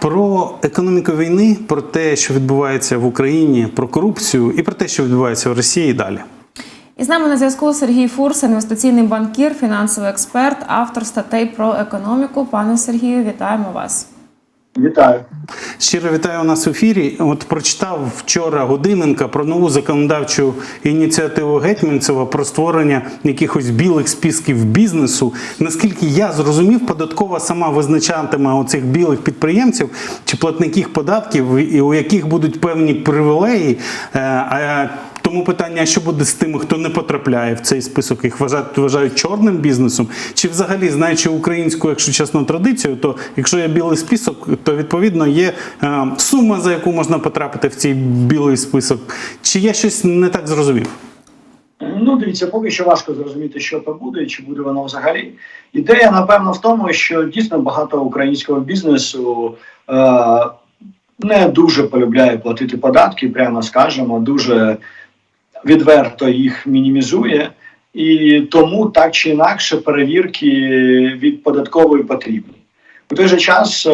Про економіку війни, про те, що відбувається в Україні, про корупцію і про те, що відбувається в Росії і далі. І з нами на зв'язку Сергій Фурс, інвестиційний банкір, фінансовий експерт, автор статей про економіку. Пане Сергію, вітаємо вас. Вітаю. Щиро вітаю у нас в ефірі. От прочитав вчора Годиненка про нову законодавчу ініціативу Гетьманцева про створення якихось білих списків бізнесу. Наскільки я зрозумів, податкова сама визначатиме оцих білих підприємців чи платників податків, і у яких будуть певні привілеї. Е, А тому питання, що буде з тими, хто не потрапляє в цей список, їх вважають, вважають чорним бізнесом, чи взагалі знаючи українську, якщо чесно, традицію, то якщо є білий список, то відповідно є е, сума, за яку можна потрапити в цей білий список. Чи я щось не так зрозумів? Ну, дивіться, поки що важко зрозуміти, що то буде, чи буде воно взагалі. Ідея, напевно, в тому, що дійсно багато українського бізнесу е, не дуже полюбляє платити податки, прямо скажемо, дуже відверто їх мінімізує, і тому так чи інакше перевірки від податкової потрібні. У той же час е,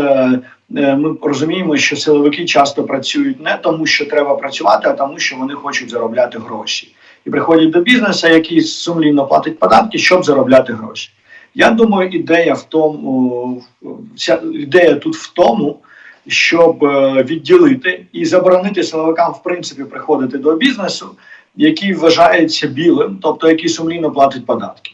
е, ми розуміємо, що силовики часто працюють не тому, що треба працювати, а тому, що вони хочуть заробляти гроші. І приходять до бізнесу, який сумлінно платить податки, щоб заробляти гроші. Я думаю, ідея в тому, ця ідея тут в тому, щоб е, відділити і заборонити силовикам в принципі приходити до бізнесу, який вважається білим, тобто який сумлінно платить податки,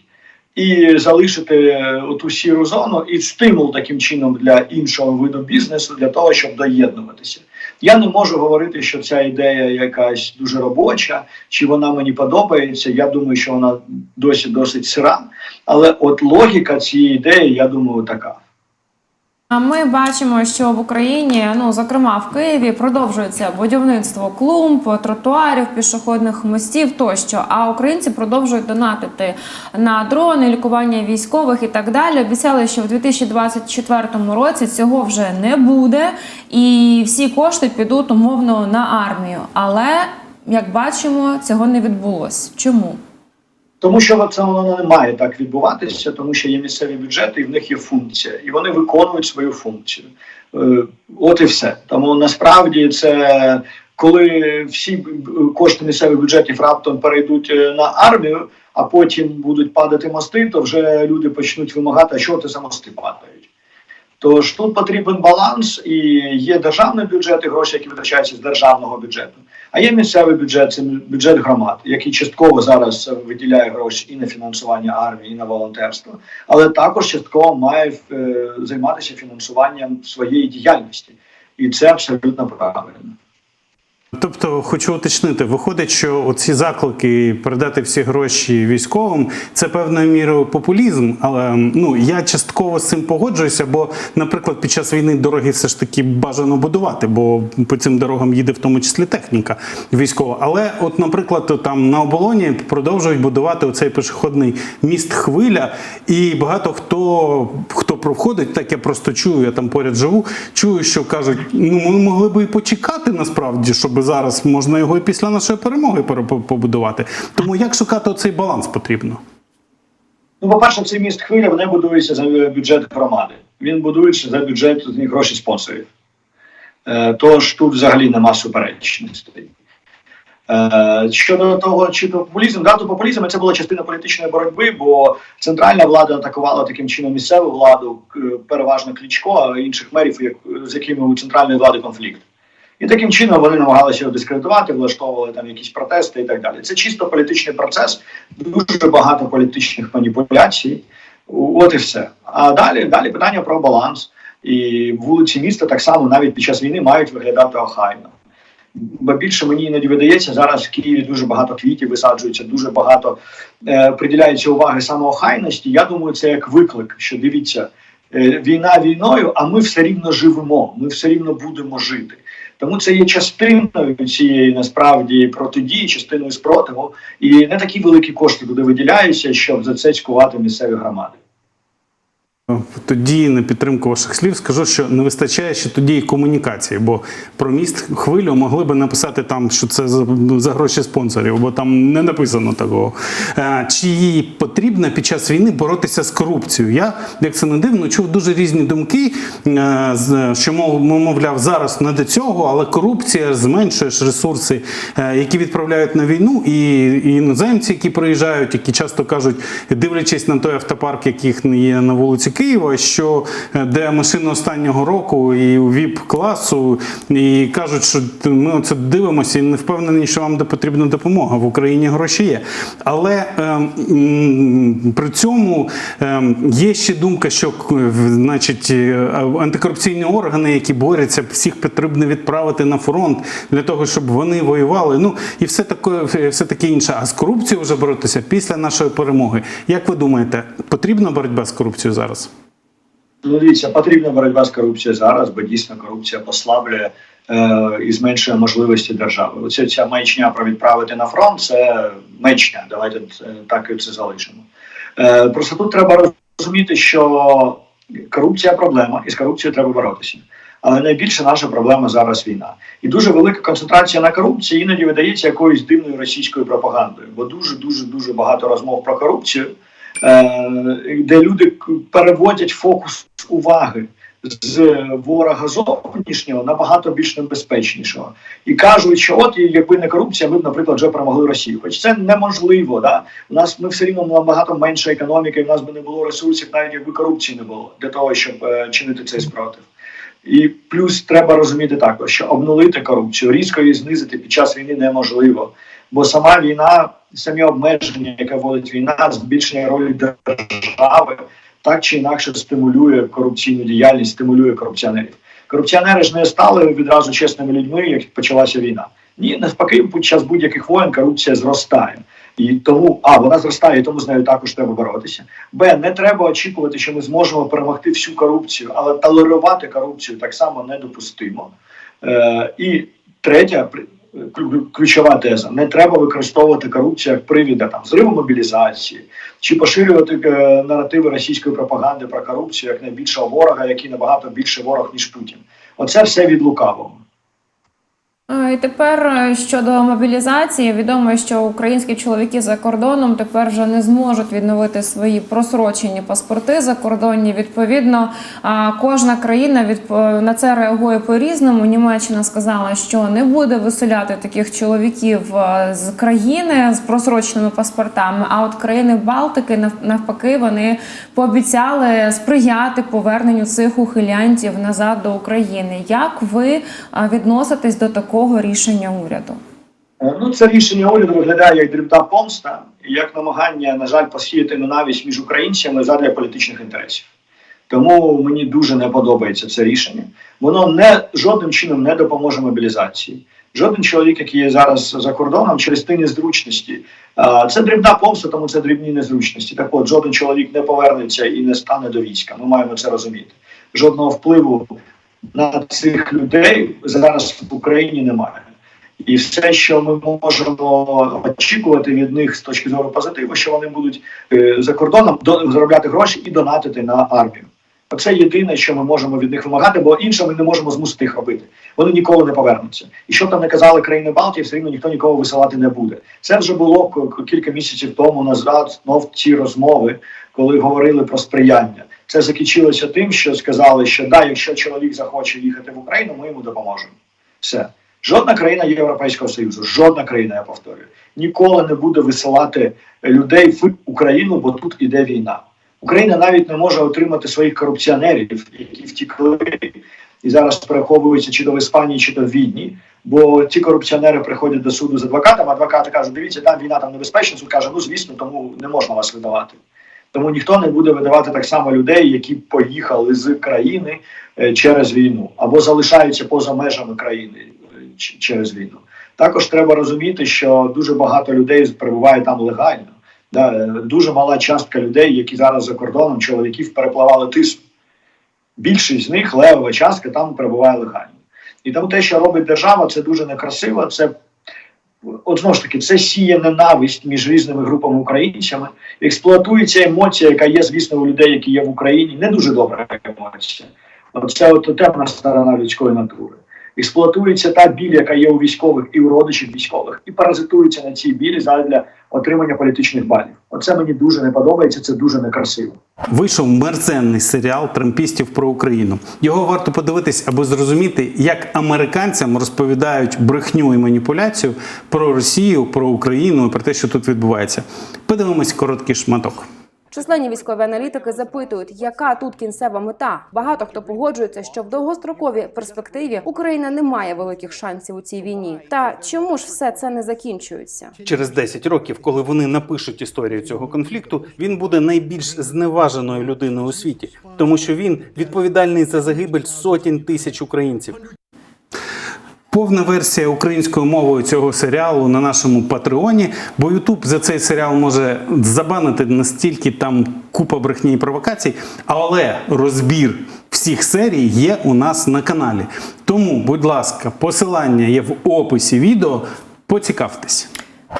і залишити оту сіру зону і стимул таким чином для іншого виду бізнесу для того, щоб доєднуватися. Я не можу говорити, що ця ідея якась дуже робоча, чи вона мені подобається. Я думаю, що вона досі досить сира. Але от логіка цієї ідеї, я думаю, така. Ми бачимо, що в Україні, ну зокрема в Києві, продовжується будівництво клумб, тротуарів, пішохідних мостів тощо. А українці продовжують донатити на дрони, лікування військових і так далі. Обіцяли, що в 2024 році цього вже не буде, і всі кошти підуть умовно на армію. Але як бачимо, цього не відбулось. Чому? Тому що це воно не має так відбуватися, тому що є місцеві бюджети, і в них є функція, і вони виконують свою функцію. Е, От і все. Тому насправді це коли всі кошти місцевих бюджетів раптом перейдуть е, на армію, а потім будуть падати мости, то вже люди почнуть вимагати, а що ти за мости падають. Тож тут потрібен баланс, і є державний бюджет і гроші, які витрачаються з державного бюджету. А є місцевий бюджет, це бюджет громад, який частково зараз виділяє гроші і на фінансування армії, і на волонтерство, але також частково має е, займатися фінансуванням своєї діяльності, і це абсолютно правильно. Тобто, хочу уточнити, виходить, що оці заклики передати всі гроші військовим це певною мірою популізм. Але ну я частково з цим погоджуюся, бо, наприклад, під час війни дороги все ж таки бажано будувати, бо по цим дорогам їде в тому числі техніка військова. Але, от, наприклад, там на оболоні продовжують будувати оцей пішохідний міст хвиля, і багато хто хто проходить, так я просто чую, я там поряд живу. Чую, що кажуть, ну ми могли би і почекати насправді, щоб зараз можна його і після нашої перемоги побудувати. Тому як шукати цей баланс потрібно? Ну, по-перше, цей міст хвиля не будується за бюджет громади. Він будується за бюджет гроші спонсорів. Е, тож тут взагалі нема суперечностей. Е, щодо того, чи то популізм, да, то популізм це була частина політичної боротьби, бо центральна влада атакувала таким чином місцеву владу, переважно Кличко, а інших мерів, з якими у центральної влади конфлікт. І таким чином вони намагалися його дискредитувати, влаштовували там якісь протести і так далі. Це чисто політичний процес, дуже багато політичних маніпуляцій. От і все. А далі, далі питання про баланс. І вулиці міста так само навіть під час війни мають виглядати охайно. Бо більше мені іноді видається, зараз в Києві дуже багато квітів висаджується, дуже багато е, приділяється уваги саме охайності. Я думаю, це як виклик, що дивіться, е, війна війною, а ми все рівно живемо, ми все рівно будемо жити. Тому це є частиною цієї насправді протидії, частиною спротиву, і не такі великі кошти туди виділяються, щоб за це цькувати місцеві громади. Тоді на підтримку ваших слів скажу, що не вистачає ще тоді і комунікації, бо про міст хвилю могли би написати там, що це за, за гроші спонсорів, бо там не написано такого. Е, Чи потрібно під час війни боротися з корупцією? Я, як це не дивно, чув дуже різні думки, е, що мов, мовляв, зараз не до цього, але корупція зменшує ресурси, е, які відправляють на війну, і, іноземці, які приїжджають, які часто кажуть, дивлячись на той автопарк, яких є на вулиці Києва, що е, де машини останнього року і у віп класу, і кажуть, що ми оце дивимося і не впевнені, що вам де потрібна допомога. В Україні гроші є. Але е, м, при цьому е, є ще думка, що значить, е, антикорупційні органи, які борються, всіх потрібно відправити на фронт для того, щоб вони воювали. Ну і все таке, все таке інше. А з корупцією вже боротися після нашої перемоги. Як ви думаєте, потрібна боротьба з корупцією зараз? Ну, дивіться, потрібна боротьба з корупцією зараз, бо дійсно корупція послаблює е, і зменшує можливості держави. Оце ця маячня про відправити на фронт це маячня. Давайте так і це залишимо. Е, просто тут треба розуміти, що корупція проблема, і з корупцією треба боротися. Але найбільша наша проблема зараз війна. І дуже велика концентрація на корупції іноді видається якоюсь дивною російською пропагандою, бо дуже дуже дуже багато розмов про корупцію, е, де люди переводять фокус уваги з ворога зовнішнього на багато більш небезпечнішого і кажуть, що от якби не корупція, ми б, наприклад, вже перемогли Росію. Хоч це неможливо. Да? У нас ми все рівно набагато менша економіка, і в нас би не було ресурсів, навіть якби корупції не було для того, щоб е, чинити цей спротив. І плюс треба розуміти також, що обнулити корупцію, різко її знизити під час війни неможливо. Бо сама війна, самі обмеження, яке вводить війна, збільшення ролі держави, так чи інакше стимулює корупційну діяльність, стимулює корупціонерів. Корупціонери ж не стали відразу чесними людьми, як почалася війна. Ні, навпаки, під час будь-яких воєн корупція зростає. І тому а вона зростає, і тому з нею також треба боротися. Б не треба очікувати, що ми зможемо перемогти всю корупцію, але толерувати корупцію так само недопустимо. Е, і третя ключова теза: не треба використовувати корупцію як привіда там зриву мобілізації чи поширювати е, наративи російської пропаганди про корупцію як найбільшого ворога, який набагато більше ворог ніж Путін. Оце все від лукавого. Е, І тепер е, щодо мобілізації, відомо, що українські чоловіки за кордоном тепер вже не зможуть відновити свої просрочені паспорти закордонні. Відповідно, кожна країна відп- на це реагує по-різному. Німеччина сказала, що не буде виселяти таких чоловіків е, з країни з просроченими паспортами. А от країни Балтики навпаки вони пообіцяли сприяти поверненню цих ухилянтів назад до України. Як ви відноситесь до такого рішення уряду? Е, Ну, це рішення уряду виглядає як дрібна помста, як намагання, на жаль, посіяти ненависть між українцями задля політичних інтересів. Тому мені дуже не подобається це рішення. Воно не жодним чином не допоможе мобілізації. Жоден чоловік, який є зараз за кордоном, через ті незручності. Це дрібна помста, тому це дрібні незручності. Так от, жоден чоловік не повернеться і не стане до війська. Ми маємо це розуміти. Жодного впливу на цих людей зараз в Україні немає. І все, що ми можемо очікувати від них з точки зору позитиву, що вони будуть е, за кордоном до, заробляти гроші і донатити на армію. Оце єдине, що ми можемо від них вимагати, бо інше ми не можемо змусити їх робити. Вони ніколи не повернуться. І що там не казали країни Балтії, все рівно ніхто нікого висилати не буде. Це вже було кілька місяців тому назад. Знов ці розмови, коли говорили про сприяння. Це закінчилося тим, що сказали, що да, якщо чоловік захоче їхати в Україну, ми йому допоможемо. Все. Жодна країна Європейського Союзу, жодна країна, я повторюю, ніколи не буде висилати людей в Україну, бо тут іде війна. Україна навіть не може отримати своїх корупціонерів, які втікли і зараз переховуються чи до Іспанії, чи до Відні. Бо ті корупціонери приходять до суду з адвокатом, адвокати кажуть, дивіться, там війна там небезпечна. Суд каже, ну звісно, тому не можна вас видавати. Тому ніхто не буде видавати так само людей, які поїхали з країни е, через війну або залишаються поза межами країни е, через війну. Також треба розуміти, що дуже багато людей перебуває там легально. Е, дуже мала частка людей, які зараз за кордоном чоловіків перепливали тису. Більшість з них, левова частка, там перебуває легально. І тому те, що робить держава, це дуже некрасиво. Це от знову ж таки, це сіє ненависть між різними групами українцями, експлуатується емоція, яка є, звісно, у людей, які є в Україні, не дуже добра емоція. Оце от темна сторона людської натури. Експлуатується та біль, яка є у військових і у родичів військових, і паразитується на цій білі задля отримання політичних балів. Оце мені дуже не подобається, це дуже некрасиво. Вийшов мерзенний серіал трампістів про Україну. Його варто подивитись, аби зрозуміти, як американцям розповідають брехню і маніпуляцію про Росію, про Україну і про те, що тут відбувається. Подивимось короткий шматок. Численні військові аналітики запитують, яка тут кінцева мета. Багато хто погоджується, що в довгостроковій перспективі Україна не має великих шансів у цій війні. Та чому ж все це не закінчується? Через 10 років, коли вони напишуть історію цього конфлікту, він буде найбільш зневаженою людиною у світі, тому що він відповідальний за загибель сотень тисяч українців. Повна версія українською мовою цього серіалу на нашому патреоні, бо Ютуб за цей серіал може забанити настільки там купа брехні і провокацій, але розбір всіх серій є у нас на каналі. Тому, будь ласка, посилання є в описі відео. Поцікавтесь.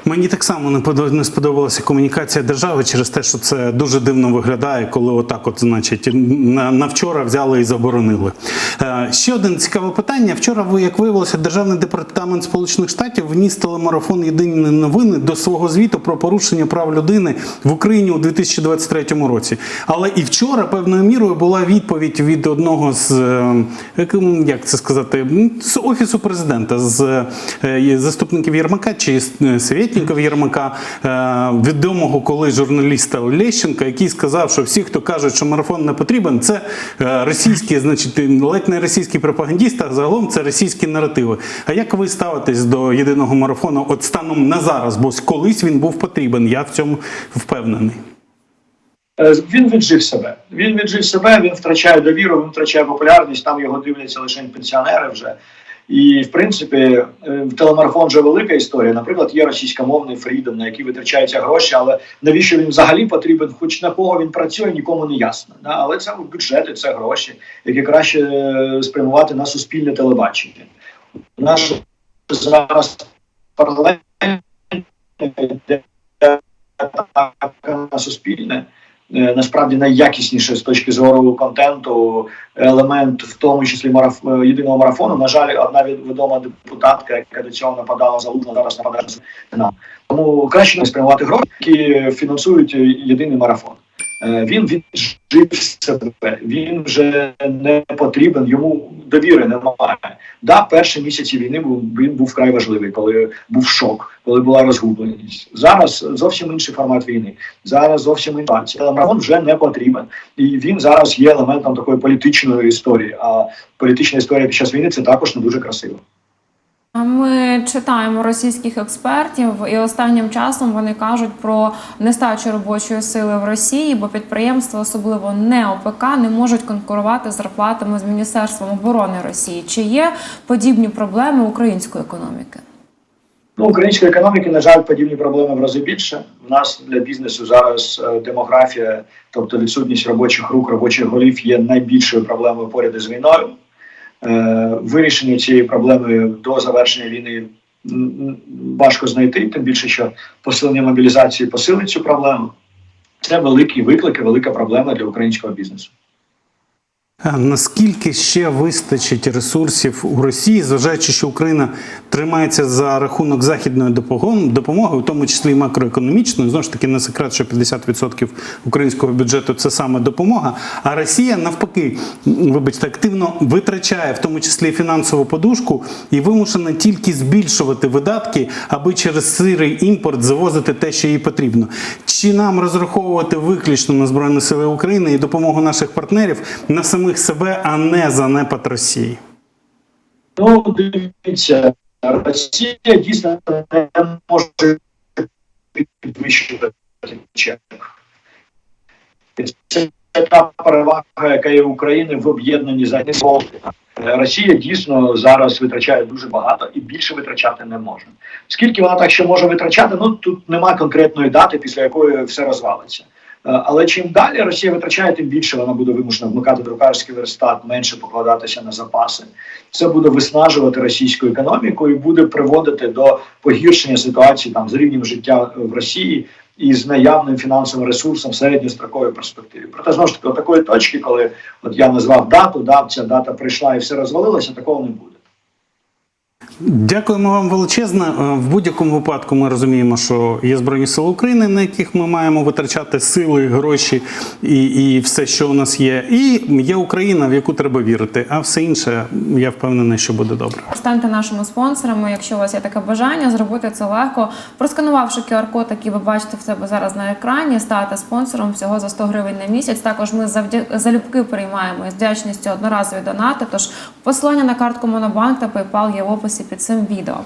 Мені так само не сподобалася комунікація держави через те, що це дуже дивно виглядає, коли отак, от, значить, на, вчора взяли і заборонили. Е, ще одне цікаве питання. Вчора, як виявилося, Державний департамент Сполучених Штатів вніс телемарафон Єдині новини до свого звіту про порушення прав людини в Україні у 2023 році. Але і вчора певною мірою була відповідь від одного з е, як- це сказати, з офісу президента, з е, заступників Єрмака чи з Свєтніков Єрмака, е, відомого колись журналіста Лещенка, який сказав, що всі, хто кажуть, що марафон не потрібен, це е, російські, значить, ледь не російські пропагандісти, а загалом це російські наративи. А як ви ставитесь до єдиного марафону от станом на зараз? Бо колись він був потрібен, я в цьому впевнений. Е, Він віджив себе. Він віджив себе, він втрачає довіру, він втрачає популярність. Там його дивляться лише пенсіонери вже. І в принципі, е, телемарафон вже велика історія. Наприклад, є російськомовний Фрідом, на який витрачаються гроші, але навіщо він взагалі потрібен? Хоч на кого він працює, нікому не ясно. Да? Але це бюджети, це гроші, які краще е, спрямувати на суспільне телебачення. Наш зараз парламент на суспільне. Е, Насправді найякісніше з точки зору контенту елемент, в тому числі мараф... е, єдиного марафону. На жаль, одна від- відома депутатка, яка до цього нападала залужно, зараз нападає на нам. Тому краще не спрямувати гроші, які фінансують єдиний марафон. Е, Він віджив себе, він вже не потрібен, йому довіри немає. Да, перші місяці війни був він був вкрай важливий, коли був шок, коли була розгубленість. Зараз зовсім інший формат війни. Зараз зовсім ситуація. Телемарафон вже не потрібен, і він зараз є елементом такої політичної історії. А політична історія під час війни це також не дуже красиво. Ми читаємо російських експертів, і останнім часом вони кажуть про нестачу робочої сили в Росії, бо підприємства, особливо не ОПК, не можуть конкурувати з зарплатами з Міністерством оборони Росії. Чи є подібні проблеми української економіки? Ну, української економіки, на жаль, подібні проблеми в рази більше. У нас для бізнесу зараз е, демографія, тобто відсутність робочих рук, робочих голів, є найбільшою проблемою поряд із війною. Е, Вирішення цієї проблеми до завершення війни важко знайти, тим більше, що посилення мобілізації посилить цю проблему. Це великий виклик і велика проблема для українського бізнесу. Наскільки ще вистачить ресурсів у Росії, зважаючи, що Україна тримається за рахунок західної допомоги, у тому числі і макроекономічної, знову ж таки не секрет, що 50% українського бюджету це саме допомога. А Росія навпаки, вибачте, активно витрачає в тому числі фінансову подушку і вимушена тільки збільшувати видатки, аби через сирий імпорт завозити те, що їй потрібно. Чи нам розраховувати виключно на збройні сили України і допомогу наших партнерів на самих себе, а не занепад Росії? Ну, дивіться, Росія дійсно не може підвищувати чек. Це та перевага, яка є України в об'єднанні задні свободи. Росія дійсно зараз витрачає дуже багато і більше витрачати не може. Скільки вона так ще може витрачати? Ну тут нема конкретної дати, після якої все розвалиться. Але чим далі Росія витрачає, тим більше вона буде вимушена вмикати друкарський верстат, менше покладатися на запаси. Це буде виснажувати російську економіку і буде приводити до погіршення ситуації там з рівнем життя в Росії і з наявним фінансовим ресурсом в середньостроковій перспективі. Проте знову ж таки, такої точки, коли от я назвав дату, да, ця дата прийшла і все розвалилося, такого не буде. Дякуємо вам величезно. Е, В будь-якому випадку ми розуміємо, що є Збройні Сили України, на яких ми маємо витрачати сили, гроші і, і все, що у нас є. І є Україна, в яку треба вірити. А все інше, я впевнений, що буде добре. Станьте нашими спонсорами, якщо у вас є таке бажання, зробити це легко. Просканувавши QR-код, який ви бачите в себе зараз на екрані, стати спонсором всього за 100 гривень на місяць. Також ми завдя- залюбки приймаємо із вдячністю одноразові донати. Тож посилання на картку Монобанк та PayPal є в описі під цим відео.